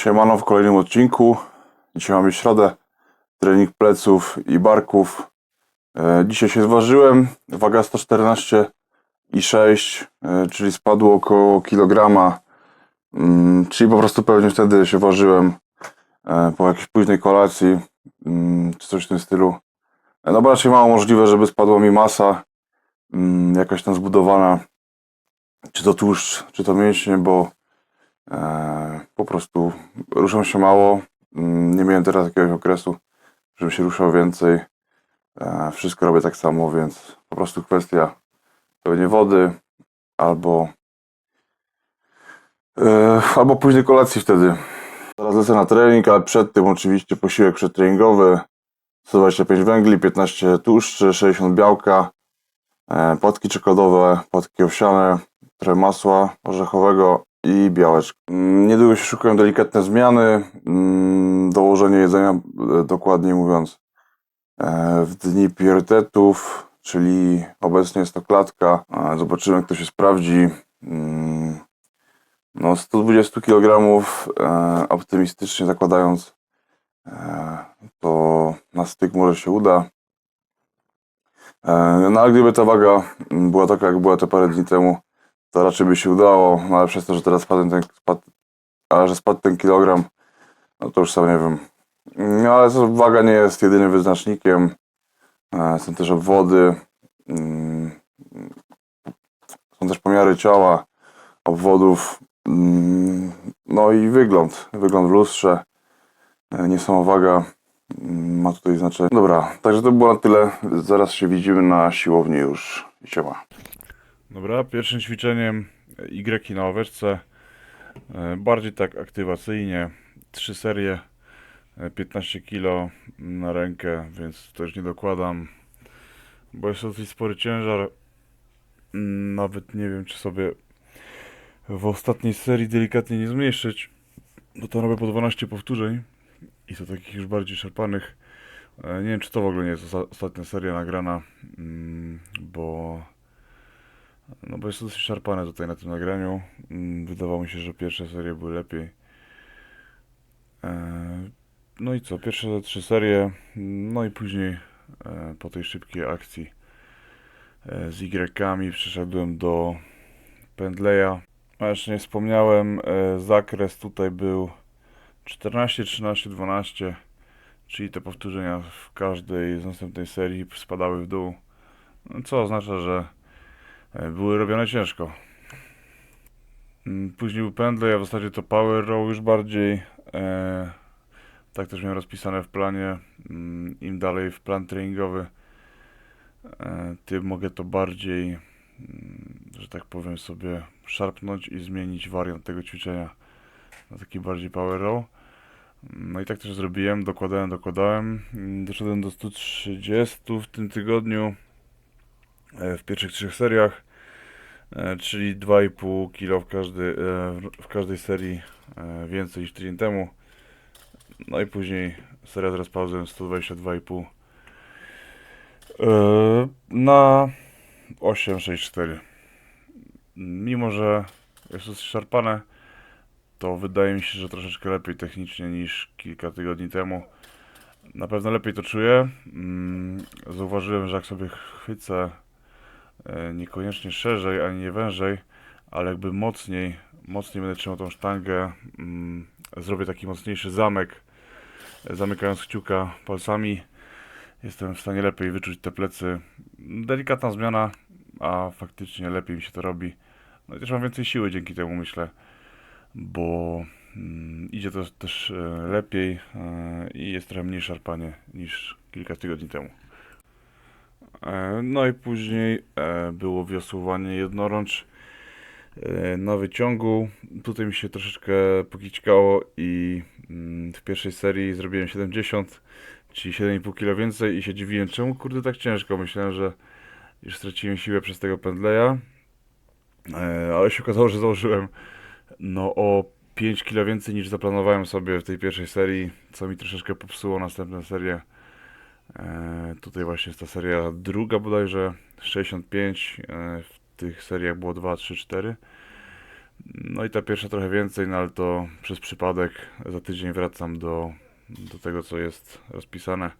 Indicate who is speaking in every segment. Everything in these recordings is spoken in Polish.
Speaker 1: Siemano w kolejnym odcinku. Dzisiaj mamy środę. Trening pleców i barków. E, Dzisiaj się zważyłem. Waga 114,6, e, czyli spadło około kilograma. Mm, Czyli po prostu pewnie wtedy się ważyłem e, po jakiejś późnej kolacji, mm, czy coś w tym stylu. No bo raczej mało możliwe, żeby spadła mi masa mm, jakaś tam zbudowana. Czy to tłuszcz, czy to mięśnie, bo po prostu ruszam się mało. Mm, Nie miałem teraz jakiegoś okresu, żebym się ruszał więcej. E, Wszystko robię tak samo, więc po prostu kwestia pewnie wody albo e, albo późnej kolacji wtedy. Teraz lecę na trening, ale przed tym oczywiście posiłek przedtreningowy. 125 węgli, 15 tłuszczy, 60 białka, e, płatki czekoladowe, płatki owsiane, trochę masła orzechowego i białeczko. Mm, Niedługo się szukają delikatne zmiany, mm, dołożenie jedzenia, e, dokładniej mówiąc, e, w dni priorytetów, czyli obecnie jest to klatka. Zobaczymy, jak to się sprawdzi. Mm, No, 120 kg, e, optymistycznie zakładając, to na styk może się uda. No, ale gdyby ta waga była taka, jak była te parę dni temu, to raczej by się udało, no ale przez to, że teraz spadł ten, spadł, ale że spadł ten kilogram, no to już sam nie wiem. No ale waga nie jest jedynym wyznacznikiem. E, Są też obwody, mm, są też pomiary ciała, obwodów, mm, no i wygląd, wygląd w lustrze. E, Nie sama waga mm, ma tutaj znaczenie. Dobra, także to było na tyle. Zaraz się widzimy na siłowni już. Siema.
Speaker 2: Dobra, pierwszym ćwiczeniem Y na owerce. E, Bardziej tak aktywacyjnie. Trzy serie, e, 15 kg na rękę, więc też nie dokładam. Bo jest to dosyć spory ciężar. Nawet nie wiem, czy sobie w ostatniej serii delikatnie nie zmniejszyć. Bo to robię po 12 powtórzeń. I to takich już bardziej szarpanych. E, Nie wiem, czy to w ogóle nie jest osta- ostatnia seria nagrana, mm, bo no bo jest to dosyć szarpane tutaj na tym nagraniu. Mm, Wydawało mi się, że pierwsze serie były lepiej. E, No i co, pierwsze trzy serie, no i później e, po tej szybkiej akcji e, z Y-kami przeszedłem do Pendleya. A jeszcze nie wspomniałem, zakres tutaj był 14, 13, 12, czyli te powtórzenia w każdej z następnej serii spadały w dół. Co oznacza, że były robione ciężko. Mm, Później był pendle, a w zasadzie to power row już bardziej. E, tak też miałem rozpisane w planie. Mm, Im dalej w plan treningowy, e, tym mogę to bardziej, mm, że tak powiem sobie, szarpnąć i zmienić wariant tego ćwiczenia na taki bardziej power row. No i tak też zrobiłem, dokładałem, dokładałem. Doszedłem do 130 w tym tygodniu e, w pierwszych trzech seriach, e, czyli 2,5 kg w, każdy, e, w- każdej serii e, więcej niż tydzień temu. No i później seria z rozpauzem 122,5 e, na 8,64. Mimo, że jest to szarpane, to wydaje mi się, że troszeczkę lepiej technicznie niż kilka tygodni temu. Na pewno lepiej to czuję. Mm, Zauważyłem, że jak sobie chwycę e, niekoniecznie szerzej, ani nie wężej, ale jakby mocniej, mocniej będę trzymał tą sztangę, mm, zrobię taki mocniejszy zamek, e, zamykając kciuka palcami, jestem w stanie lepiej wyczuć te plecy. Delikatna zmiana, a faktycznie lepiej mi się to robi. No i też mam więcej siły dzięki temu, myślę, bo mm, idzie to też e, lepiej e, i jest trochę mniej szarpanie niż kilka tygodni temu. E, No i później e, było wiosłowanie jednorącz e, na wyciągu. Tutaj mi się troszeczkę pokićkało i mm, w pierwszej serii zrobiłem 70, czyli 7,5 kg więcej i się dziwiłem, czemu kurde tak ciężko. Myślałem, że już straciłem siłę przez tego pendleja, e, ale się okazało, że założyłem no o 5 kg więcej niż zaplanowałem sobie w tej pierwszej serii, co mi troszeczkę popsuło następną serię. E, tutaj właśnie jest ta seria druga bodajże, 65, e, w tych seriach było 2, 3, 4. No i ta pierwsza trochę więcej, no ale to przez przypadek za tydzień wracam do, do tego, co jest rozpisane.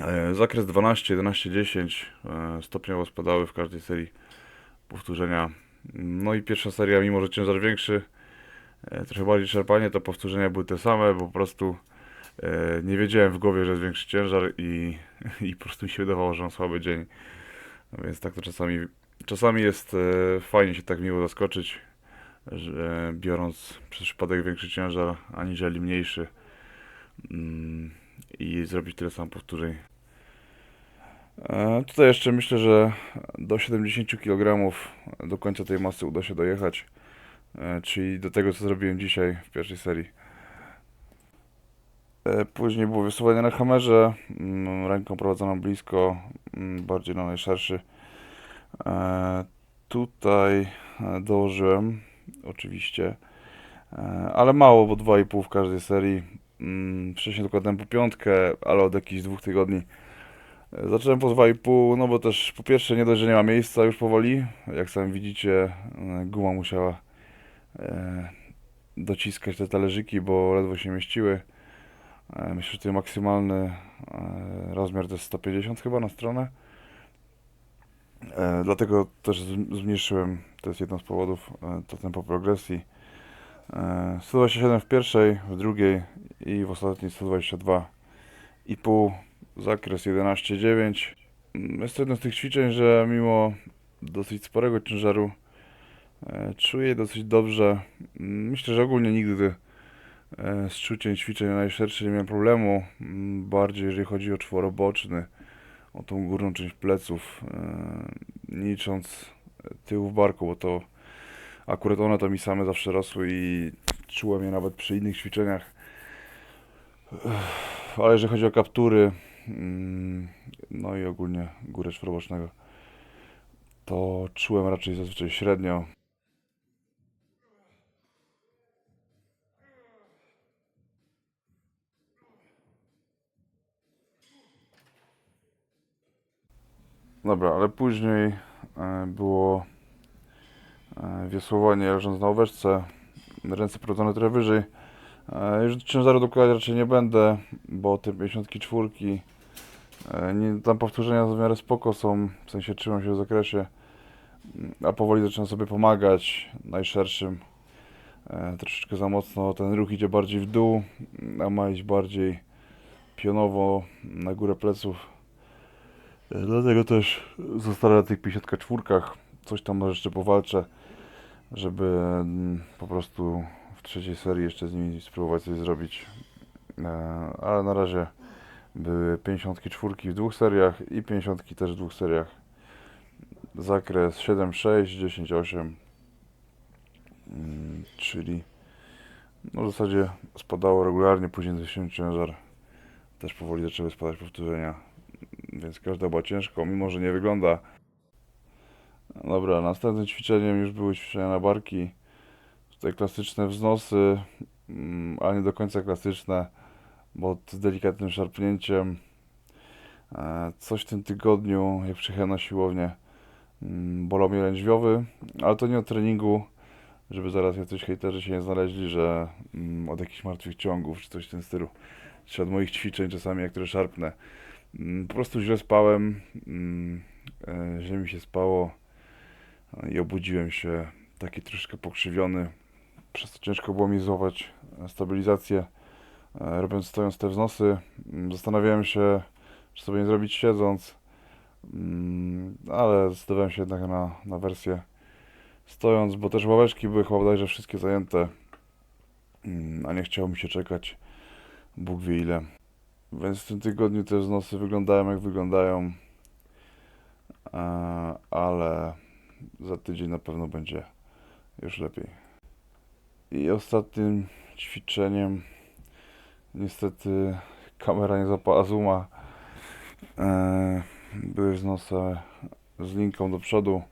Speaker 2: E, Zakres 12, 11, 10 e, stopniowo spadały w każdej serii powtórzenia. No i pierwsza seria, mimo że ciężar większy, trochę bardziej czerpanie, to powtórzenia były te same, bo po prostu nie wiedziałem w głowie, że jest większy ciężar i, i po prostu mi się wydawało, że mam słaby dzień. Więc tak to czasami, czasami jest e, fajnie się tak miło zaskoczyć, że biorąc przez przypadek większy ciężar, aniżeli mniejszy mm, i zrobić tyle samo powtórzeń. E, Tutaj jeszcze myślę, że do 70 kg do końca tej masy uda się dojechać, e, czyli do tego, co zrobiłem dzisiaj w pierwszej serii. E, Później było wysuwanie na hamerze, mm, ręką prowadzoną blisko, mm, bardziej na najszerszy. E, Tutaj e, dołożyłem, oczywiście, ale mało, bo 2,5 w każdej serii. Mm, Wcześniej dokładałem po piątkę, ale od jakichś dwóch tygodni zacząłem po 2,5, no bo też po pierwsze nie dość, że nie ma miejsca już powoli. Jak sami widzicie, guma musiała dociskać te talerzyki, bo ledwo się mieściły. E, Myślę, że tutaj maksymalny e, rozmiar to jest 150 chyba na stronę. E, Dlatego też zmniejszyłem, to jest jeden z powodów, to tempo progresji. E, 127 w pierwszej, w drugiej i w ostatniej 122 i pół, zakres 11,9. Mm, Jest to jedno z tych ćwiczeń, że mimo dosyć sporego ciężaru czuję dosyć dobrze. Mm, Myślę, że ogólnie nigdy z czuciem ćwiczeń na najszerszy nie miałem problemu. Mm, Bardziej jeżeli chodzi o czworoboczny, o tą górną część pleców, e, nie licząc tyłów barku, bo to akurat one to mi same zawsze rosły i czułem je nawet przy innych ćwiczeniach. Ale jeżeli chodzi o kaptury, mm, no i ogólnie górę czworobocznego, to czułem raczej zazwyczaj średnio. Dobra, ale później e, było e, wiosłowanie leżąc na łóweczce, ręce prowadzone trochę wyżej. E, Już ciężaru dokładać raczej nie będę, bo te 54 e, nie, tam powtórzenia w miarę spoko są, w sensie trzymam się w zakresie, a powoli zaczynam sobie pomagać najszerszym. Troszeczkę za mocno ten ruch idzie bardziej w dół, a ma iść bardziej pionowo na górę pleców. Dlatego też zostanę na tych 54. Coś tam jeszcze powalczę, żeby mm, po prostu w trzeciej serii jeszcze z nimi spróbować coś zrobić. E, Ale na razie były 54 w dwóch seriach i 50 też w dwóch seriach. Zakres 7,6, 10,8. Mm, Czyli no w zasadzie spadało regularnie, później zwiesiłem ciężar. Też powoli zaczęły spadać powtórzenia więc każda była ciężko, mimo że nie wygląda. Dobra, następnym ćwiczeniem już były ćwiczenia na barki. Tutaj klasyczne wznosy, mm, ale nie do końca klasyczne, bo z delikatnym szarpnięciem. E, Coś w tym tygodniu, jak przyjechałem na siłownię, mm, bolał mnie lędźwiowy, ale to nie od treningu, żeby zaraz jacyś hejterzy się nie znaleźli, że mm, od jakichś martwych ciągów czy coś w tym stylu, czy od moich ćwiczeń czasami, jak które szarpnę. Mm, Po prostu źle spałem, mm, e, źle mi się spało i obudziłem się taki troszkę pokrzywiony. Przez to ciężko było mi złapać e, stabilizację. E, Robiąc stojąc te wznosy, mm, zastanawiałem się, czy sobie nie zrobić siedząc, ale zdecydowałem się jednak na, na wersję stojąc, bo też ławeczki były chyba bodajże wszystkie zajęte, a nie chciało mi się czekać Bóg wie ile. Więc w tym tygodniu te wznosy wyglądają jak wyglądają, e, ale za tydzień na pewno będzie już lepiej. I ostatnim ćwiczeniem, niestety kamera nie zapała zooma, e, były wznosy z linką do przodu.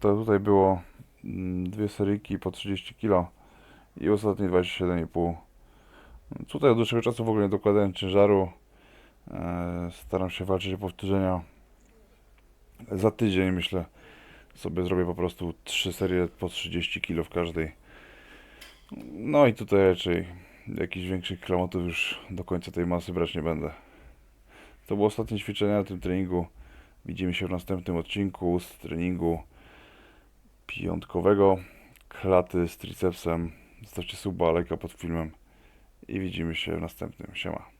Speaker 2: To tutaj było mm, dwie seryjki po 30 kg i ostatnie 27,5 Tutaj od dłuższego czasu w ogóle nie dokładałem ciężaru. E, Staram się walczyć o powtórzenia. Za tydzień myślę sobie zrobię po prostu trzy serie po 30 kg w każdej. No i tutaj raczej jakichś większych klamotów już do końca tej masy brać nie będę. To było ostatnie ćwiczenie na tym treningu. Widzimy się w następnym odcinku z treningu piątkowego klaty z tricepsem. Zostawcie suba, lajka pod filmem i widzimy się w następnym. Siema.